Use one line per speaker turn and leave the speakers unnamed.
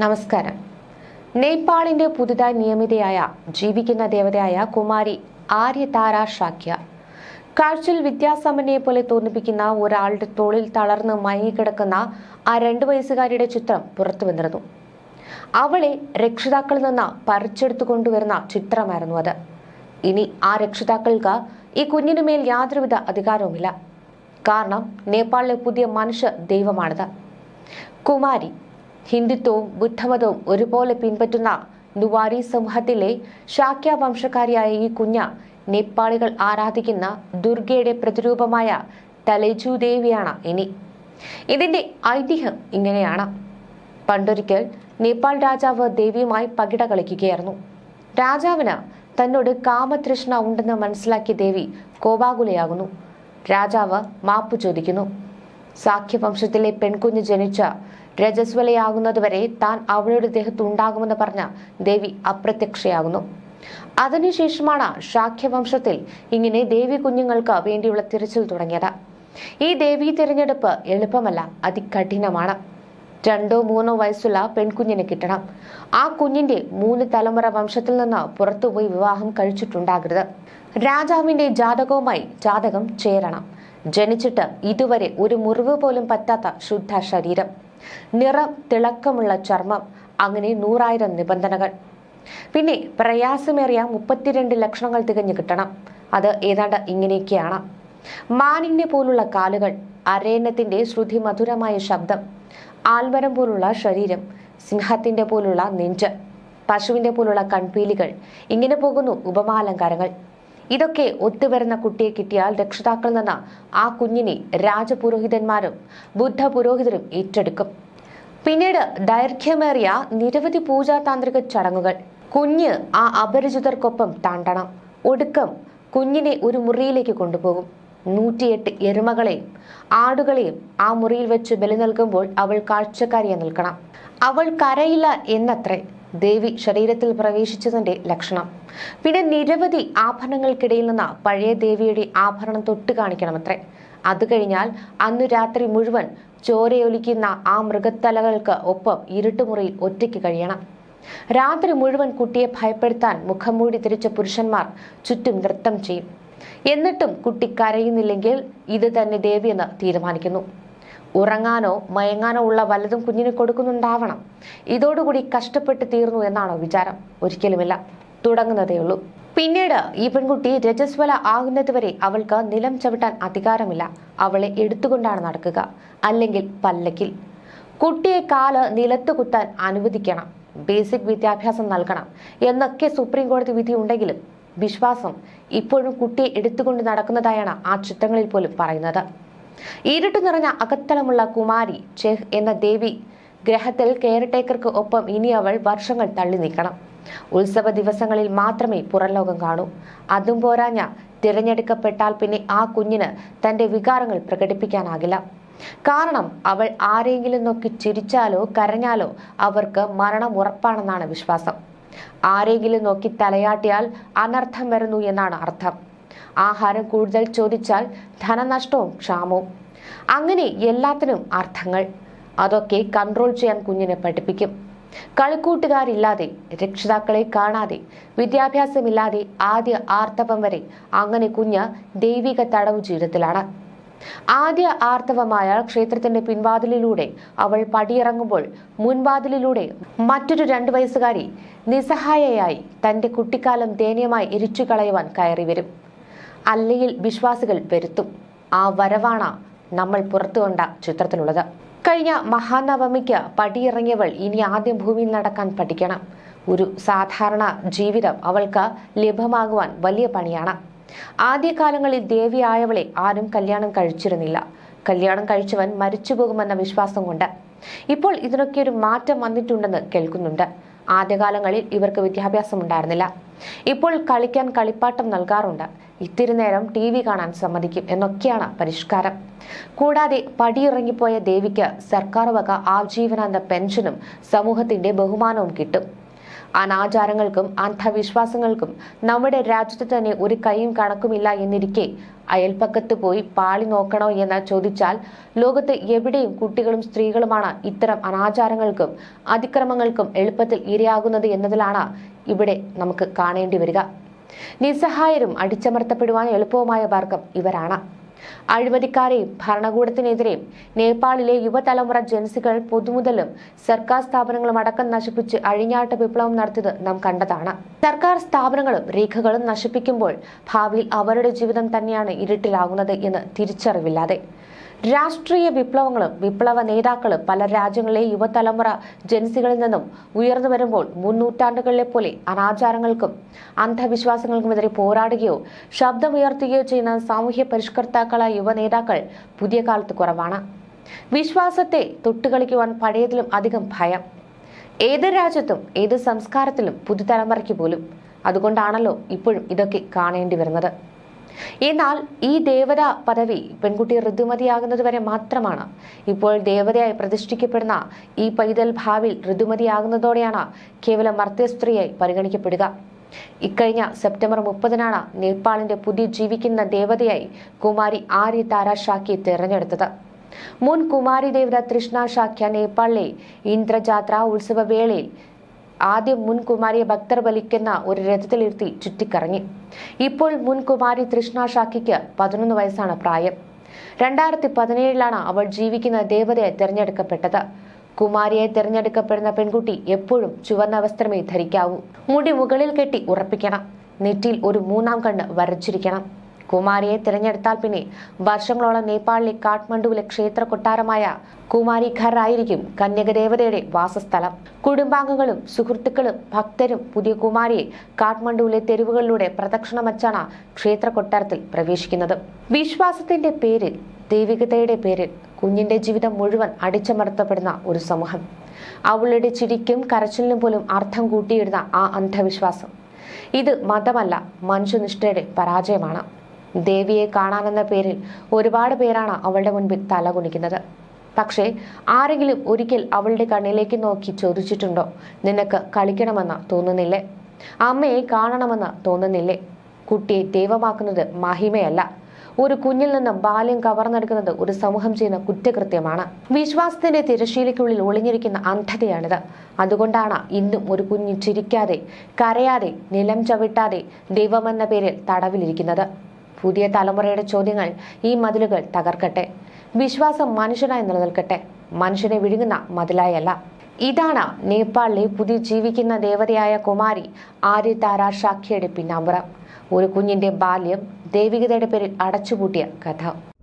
നമസ്കാരം. നേപ്പാളിന്റെ പുതുതായി നിയമിതയായ ജീവിക്കുന്ന ദേവതയായ കുമാരി ആര്യതാര ഷാക്യ കാഴ്ചയിൽ വിദ്യാസമ്പന്നയെ പോലെ തോന്നിപ്പിക്കുന്ന ഒരാളുടെ തോളിൽ തളർന്ന് മയങ്ങിക്കിടക്കുന്ന ആ രണ്ടു വയസ്സുകാരിയുടെ ചിത്രം പുറത്തു വന്നിരുന്നു. അവളെ രക്ഷിതാക്കളിൽ നിന്ന് പറിച്ചെടുത്തു കൊണ്ടുവരുന്ന ചിത്രമായിരുന്നു അത്. ഇനി ആ രക്ഷിതാക്കൾക്ക് ഈ കുഞ്ഞിനു മേൽ യാതൊരുവിധ അധികാരവുമില്ല. കാരണം നേപ്പാളിലെ പുതിയ മനുഷ്യ ദൈവമാണിത്. കുമാരി ഹിന്ദുത്വവും ബുദ്ധമതവും ഒരുപോലെ പിൻപറ്റുന്ന നുവാരി സമൂഹത്തിലെ ശാക്യ വംശക്കാരിയായ ഈ കുഞ്ഞ നേപ്പാളികൾ ആരാധിക്കുന്ന ദുർഗയുടെ പ്രതിരൂപമായ തലേജു ദേവിയാണ് ഇനി. ഇതിന്റെ ഐതിഹ്യം ഇങ്ങനെയാണ്. പണ്ടൊരിക്കൽ നേപ്പാൾ രാജാവ് ദേവിയുമായി പകിട കളിക്കുകയായിരുന്നു. രാജാവിന് തന്നോട് കാമതൃഷ്ണ ഉണ്ടെന്ന് മനസ്സിലാക്കിയ ദേവി കോപാകുലയാകുന്നു. രാജാവ് മാപ്പ് ചോദിക്കുന്നു. സാഖ്യവംശത്തിലെ പെൺകുഞ്ഞ് ജനിച്ച രജസ്വലയാകുന്നതുവരെ താൻ അവളുടെ ദേഹത്ത് ഉണ്ടാകുമെന്ന് പറഞ്ഞ ദേവി അപ്രത്യക്ഷയാകുന്നു. അതിനുശേഷമാണ് ശാഖ്യവംശത്തിൽ ഇങ്ങനെ ദേവി കുഞ്ഞുങ്ങൾക്ക് വേണ്ടിയുള്ള തിരച്ചിൽ തുടങ്ങിയത്. ഈ ദേവി തിരഞ്ഞെടുപ്പ് എളുപ്പമല്ല അതികഠിനമാണ്. രണ്ടോ മൂന്നോ വയസ്സുള്ള പെൺകുഞ്ഞിനെ കിട്ടണം. ആ കുഞ്ഞിന്റെ മൂന്ന് തലമുറ വംശത്തിൽ നിന്ന് പുറത്തുപോയി വിവാഹം കഴിച്ചിട്ടുണ്ടാകരുത്. രാജാവിന്റെ ജാതകവുമായി ജാതകം ചേരണം. ജനിച്ചിട്ട് ഇതുവരെ ഒരു മുറിവ് പോലും പറ്റാത്ത ശുദ്ധ ശരീരം. നിറം തിളക്കമുള്ള ചർമ്മം അങ്ങനെ നൂറായിരം നിബന്ധനകൾ. പിന്നെ പ്രയാസമേറിയ മുപ്പത്തിരണ്ട് ലക്ഷണങ്ങൾ തികഞ്ഞു കിട്ടണം. അത് ഏതാണ്ട് ഇങ്ങനെയൊക്കെയാണ്. മാനിനെ പോലുള്ള കാലുകൾ അരയന്നത്തിന്റെ ശ്രുതി മധുരമായ ശബ്ദം ആൽമരം പോലുള്ള ശരീരം സിംഹത്തിന്റെ പോലുള്ള നെഞ്ച് പശുവിന്റെ പോലുള്ള കൺപീലികൾ ഇങ്ങനെ പോകുന്നു ഉപമാലങ്കാരങ്ങൾ. ഇതൊക്കെ ഒത്തുവരുന്ന കുട്ടിയെ കിട്ടിയാൽ രക്ഷിതാക്കളിൽ നിന്ന് ആ കുഞ്ഞിനെ രാജപുരോഹിതന്മാരും ബുദ്ധ പുരോഹിതരും ഏറ്റെടുക്കും. പിന്നീട് ദൈർഘ്യമേറിയ നിരവധി പൂജാതാന്ത്രിക ചടങ്ങുകൾ. കുഞ്ഞ് ആ അപരിചിതർക്കൊപ്പം താണ്ടണം. ഒടുക്കം കുഞ്ഞിനെ ഒരു മുറിയിലേക്ക് കൊണ്ടുപോകും. നൂറ്റിയെട്ട് എരുമകളെയും ആടുകളെയും ആ മുറിയിൽ വെച്ച് ബലി നൽകുമ്പോൾ അവൾ കാഴ്ചക്കാരിയെ നിൽക്കണം. അവൾ കരയില്ല എന്നത്രേ. ദേവി ശരീരത്തിൽ പ്രവേശിച്ചതിന്റെ ലക്ഷണം. പിന്നെ നിരവധി ആഭരണങ്ങൾക്കിടയിൽ നിന്ന് പഴയ ദേവിയുടെ ആഭരണം തൊട്ട് കാണിക്കണമത്രേ. അത് കഴിഞ്ഞാൽ അന്നു രാത്രി മുഴുവൻ ചോരയൊലിക്കുന്ന ആ മൃഗത്തലകൾക്ക് ഒപ്പം ഇരുട്ടുമുറിയിൽ ഒറ്റയ്ക്ക് കഴിയണം. രാത്രി മുഴുവൻ കുട്ടിയെ ഭയപ്പെടുത്താൻ മുഖം മൂടി തിരിച്ച പുരുഷന്മാർ ചുറ്റും നൃത്തം ചെയ്യും. എന്നിട്ടും കുട്ടി കരയുന്നില്ലെങ്കിൽ ഇത് തന്നെ ദേവിയെന്ന് തീരുമാനിക്കുന്നു. ഉറങ്ങാനോ മയങ്ങാനോ ഉള്ള വലതും കുഞ്ഞിന് കൊടുക്കുന്നുണ്ടാവണം. ഇതോടുകൂടി കഷ്ടപ്പെട്ട് തീർന്നു എന്നാണോ വിചാരം? ഒരിക്കലുമില്ല. തുടങ്ങുന്നതേ ഉള്ളൂ. പിന്നീട് ഈ പെൺകുട്ടി രജസ്വല ആകുന്നതുവരെ അവൾക്ക് നിലം ചവിട്ടാൻ അധികാരമില്ല. അവളെ എടുത്തുകൊണ്ടാണ് നടക്കുക. അല്ലെങ്കിൽ പല്ലക്കിൽ. കുട്ടിയെ കാൽ നിലത്ത് കുത്താൻ അനുവദിക്കണം. ബേസിക് വിദ്യാഭ്യാസം നൽകണം എന്നൊക്കെ സുപ്രീം കോടതി വിധി ഉണ്ടെങ്കിലും വിശ്വാസം ഇപ്പോഴും കുട്ടിയെ എടുത്തുകൊണ്ട് നടക്കുന്നതായാണ് ആ ചിത്രങ്ങളിൽ പോലും പറയുന്നത്. ഇരുട്ട് നിറഞ്ഞ അകത്തളമുള്ള കുമാരി ചെഹ് എന്ന ദേവി ഗ്രഹത്തിൽ കെയർടേക്കർക്ക് ഒപ്പം ഇനി അവൾ വർഷങ്ങൾ തള്ളി നീക്കണം ഉത്സവ ദിവസങ്ങളിൽ മാത്രമേ പുറംലോകം കാണൂ. അതും പോരാഞ്ഞ തിരഞ്ഞെടുക്കപ്പെട്ടാൽ പിന്നെ ആ കുഞ്ഞിന് തന്റെ വികാരങ്ങൾ പ്രകടിപ്പിക്കാനാകില്ല. കാരണം അവൾ ആരെങ്കിലും നോക്കി ചിരിച്ചാലോ കരഞ്ഞാലോ അവർക്ക് മരണം ഉറപ്പാണെന്നാണ് വിശ്വാസം. ആരെങ്കിലും നോക്കി തലയാട്ടിയാൽ അനർത്ഥം വരുന്നു എന്നാണ് അർത്ഥം. ആഹാരം കൂടുതൽ ചോദിച്ചാൽ ധനനഷ്ടവും ക്ഷാമവും. അങ്ങനെ എല്ലാത്തിനും അർത്ഥങ്ങൾ. അതൊക്കെ കൺട്രോൾ ചെയ്യാൻ കുഞ്ഞിനെ പഠിപ്പിക്കും. കളിക്കൂട്ടുകാരില്ലാതെ രക്ഷിതാക്കളെ കാണാതെ വിദ്യാഭ്യാസമില്ലാതെ ആദ്യ ആർത്തവം വരെ അങ്ങനെ കുഞ്ഞ് ദൈവിക തടവു ജീവിതത്തിലാണ്. ആദ്യ ആർത്തവമായ ക്ഷേത്രത്തിന്റെ പിൻവാതിലിലൂടെ അവൾ പടിയിറങ്ങുമ്പോൾ മുൻവാതിലിലൂടെ മറ്റൊരു രണ്ടു വയസ്സുകാരി നിസ്സഹായയായി തന്റെ കുട്ടിക്കാലം ദയനീയമായി എരിച്ചു കളയുവാൻ കയറി വരും അല്ലെങ്കിൽ വിശ്വാസികൾ വരുത്തും. ആ വരവാണ് നമ്മൾ പുറത്തുകൊണ്ട ചിത്രത്തിലുള്ളത്. കഴിഞ്ഞ മഹാനവമിക്ക് പടിയിറങ്ങിയവൾ ഇനി ആദ്യം ഭൂമിയിൽ നടക്കാൻ പഠിക്കണം. ഒരു സാധാരണ ജീവിതം അവൾക്ക് ലഭ്യമാകുവാൻ വലിയ പണിയാണ്. ആദ്യകാലങ്ങളിൽ ദേവിയായവളെ ആരും കല്യാണം കഴിച്ചിരുന്നില്ല. കല്യാണം കഴിച്ചവൻ മരിച്ചു പോകുമെന്ന വിശ്വാസം കൊണ്ട്. ഇപ്പോൾ ഇതിനൊക്കെ ഒരു മാറ്റം വന്നിട്ടുണ്ടെന്ന് കേൾക്കുന്നുണ്ട്. ആദ്യകാലങ്ങളിൽ ഇവർക്ക് വിദ്യാഭ്യാസം ഉണ്ടായിരുന്നില്ല. ഇപ്പോൾ കളിക്കാൻ കളിപ്പാട്ടം നൽകാറുണ്ട്. ഇത്തിരി നേരം ടി വി കാണാൻ സമ്മതിക്കും എന്നൊക്കെയാണ് പരിഷ്കാരം. കൂടാതെ പടിയിറങ്ങിപ്പോയ ദേവിക്ക് സർക്കാർ വക ആജീവനാന്ത പെൻഷനും സമൂഹത്തിന്റെ ബഹുമാനവും കിട്ടും. അനാചാരങ്ങൾക്കും അന്ധവിശ്വാസങ്ങൾക്കും നമ്മുടെ രാജ്യത്ത് തന്നെ ഒരു കൈയും കണക്കുമില്ല എന്നിരിക്കെ അയൽപ്പക്കത്ത് പോയി പാളി നോക്കണോ എന്ന് ചോദിച്ചാൽ ലോകത്ത് എവിടെയും കുട്ടികളും സ്ത്രീകളുമാണ് ഇത്തരം അനാചാരങ്ങൾക്കും അതിക്രമങ്ങൾക്കും എളുപ്പത്തിൽ ഇരയാകുന്നത് എന്നതിലാണ് ഇവിടെ നമുക്ക് കാണേണ്ടി വരിക. നിസ്സഹായരും അടിച്ചമർത്തപ്പെടുവാൻ എളുപ്പവുമായ വർഗം ഇവരാണ്. അഴിമതിക്കാരെയും ഭരണകൂടത്തിനെതിരെയും നേപ്പാളിലെ യുവതലമുറ ജൻസികൾ പൊതുമുതലും സർക്കാർ സ്ഥാപനങ്ങളും അടക്കം നശിപ്പിച്ച് അഴിഞ്ഞാട്ട വിപ്ലവം നടത്തിയത് നാം കണ്ടതാണ്. സർക്കാർ സ്ഥാപനങ്ങളും രേഖകളും നശിപ്പിക്കുമ്പോൾ ഭാവിയിൽ അവരുടെ ജീവിതം തന്നെയാണ് ഇരുട്ടിലാകുന്നത് എന്ന് തിരിച്ചറിവില്ലാതെ. രാഷ്ട്രീയ വിപ്ലവങ്ങളും വിപ്ലവ നേതാക്കളും പല രാജ്യങ്ങളിലെ യുവതലമുറ ജൻസികളിൽ നിന്നും ഉയർന്നു വരുമ്പോൾ മുന്നൂറ്റാണ്ടുകളിലെ പോലെ അനാചാരങ്ങൾക്കും അന്ധവിശ്വാസങ്ങൾക്കുമെതിരെ പോരാടുകയോ ശബ്ദമുയർത്തുകയോ ചെയ്യുന്ന സാമൂഹ്യ പരിഷ്കർത്താക്കളായ യുവ നേതാക്കൾ പുതിയ കാലത്ത് കുറവാണ്. വിശ്വാസത്തെ തൊട്ടുകളിക്കുവാൻ പഴയതിലും അധികം ഭയം. ഏത് രാജ്യത്തും ഏത് സംസ്കാരത്തിലും പുതുതലമുറയ്ക്ക് പോലും. അതുകൊണ്ടാണല്ലോ ഇപ്പോഴും ഇതൊക്കെ കാണേണ്ടി വരുന്നത്. എന്നാൽ ഈ ദേവത പദവി പെൺകുട്ടി ഋതുമതിയാകുന്നത് വരെ മാത്രമാണ്. ഇപ്പോൾ ദേവതയായി പ്രതിഷ്ഠിക്കപ്പെടുന്ന ഈ പൈതൽ ഭാവിയിൽ ഋതുമതിയാകുന്നതോടെയാണ് കേവലം മർത്യസ്ത്രീയായി പരിഗണിക്കപ്പെടുക. ഇക്കഴിഞ്ഞ സെപ്റ്റംബർ മുപ്പതിനാണ് നേപ്പാളിന്റെ പുതിയ ജീവിക്കുന്ന ദേവതയായി കുമാരി ആര്യ താര ഷാക്കിയെ തെരഞ്ഞെടുത്തത്. മുൻ കുമാരി ദേവത തൃഷ്ണ ഷാഖ്യ നേപ്പാളിലെ ഇന്ദ്രജാത്ര ഉത്സവ വേളയിൽ ആദ്യം മുൻകുമാരിയെ ഭക്തർ വലിക്കുന്ന ഒരു രഥത്തിലിരുത്തി ചുറ്റിക്കറങ്ങി. ഇപ്പോൾ മുൻകുമാരി തൃഷ്ണ ഷാക്കിക്ക് പതിനൊന്ന് വയസ്സാണ് പ്രായം. രണ്ടായിരത്തി പതിനേഴിലാണ് അവൾ ജീവിക്കുന്ന ദേവതയെ തിരഞ്ഞെടുക്കപ്പെട്ടത്. കുമാരിയെ തിരഞ്ഞെടുക്കപ്പെടുന്ന പെൺകുട്ടി എപ്പോഴും ചുവന്ന വസ്ത്രമേ ധരിക്കാവൂ. മുടി മുകളിൽ കെട്ടി ഉറപ്പിക്കണം. നെറ്റിയിൽ ഒരു മൂന്നാം കണ്ണ് വരച്ചിരിക്കണം. കുമാരിയെ തിരഞ്ഞെടുത്താൽ പിന്നെ വർഷങ്ങളോളം നേപ്പാളിലെ കാഠ്മണ്ഡുവിലെ ക്ഷേത്ര കൊട്ടാരമായ കുമാരി ഘർ ആയിരിക്കും കന്യകദേവതയുടെ വാസസ്ഥലം. കുടുംബാംഗങ്ങളും സുഹൃത്തുക്കളും ഭക്തരും പുതിയ കുമാരിയെ കാഠ്മണ്ഡുവിലെ തെരുവുകളിലൂടെ പ്രദക്ഷിണം വച്ചാണ് ക്ഷേത്ര കൊട്ടാരത്തിൽ പ്രവേശിക്കുന്നത്. വിശ്വാസത്തിന്റെ പേരിൽ ദൈവികതയുടെ പേരിൽ കുഞ്ഞിന്റെ ജീവിതം മുഴുവൻ അടിച്ചമർത്തപ്പെടുന്ന ഒരു സമൂഹം. അവളുടെ ചിരിക്കും കരച്ചിലിനും പോലും അർത്ഥം കൂട്ടിയിടുന്ന ആ അന്ധവിശ്വാസം. ഇത് മതമല്ല മനുഷ്യനിഷ്ഠയുടെ പരാജയമാണ്. ദേവിയെ കാണാനെന്ന പേരിൽ ഒരുപാട് പേരാണ് അവളുടെ മുൻപിൽ തലകുനിക്കുന്നത് പക്ഷേ ആരെങ്കിലും ഒരിക്കൽ അവളുടെ കണ്ണിലേക്ക് നോക്കി ചോദിച്ചിട്ടുണ്ടോ? നിനക്ക് കളിക്കണമെന്ന് തോന്നുന്നില്ലേ? അമ്മയെ കാണണമെന്ന് തോന്നുന്നില്ലേ? കുട്ടിയെ ദൈവമാക്കുന്നത് മഹിമയല്ല. ഒരു കുഞ്ഞിൽ നിന്ന് ബാല്യം കവർന്നെടുക്കുന്നത് ഒരു സമൂഹം ചെയ്യുന്ന കുറ്റകൃത്യമാണ്. വിശ്വാസത്തിന്റെ തിരശീലയ്ക്കുള്ളിൽ ഒളിഞ്ഞിരിക്കുന്ന അന്ധതയാണിത്. അതുകൊണ്ടാണ് ഇന്നും ഒരു കുഞ്ഞ് ചിരിക്കാതെ കരയാതെ നിലം ചവിട്ടാതെ ദൈവമെന്ന പേരിൽ തടവിലിരിക്കുന്നത്. പുതിയ തലമുറയുടെ ചോദ്യങ്ങൾ ഈ മതിലുകൾ തകർക്കട്ടെ. വിശ്വാസം മനുഷ്യനായി നിലനിൽക്കട്ടെ. മനുഷ്യനെ വിഴുങ്ങുന്ന മതിലായല്ല. ഇതാണ് നേപ്പാളിലെ പുതിയ ജീവിക്കുന്ന ദേവതയായ കുമാരി ആര്യതാര ഷാഖിയുടെ പിന്നാമ്പുറം. ഒരു കുഞ്ഞിന്റെ ബാല്യം ദൈവികതയുടെ പേരിൽ അടച്ചുപൂട്ടിയ കഥ.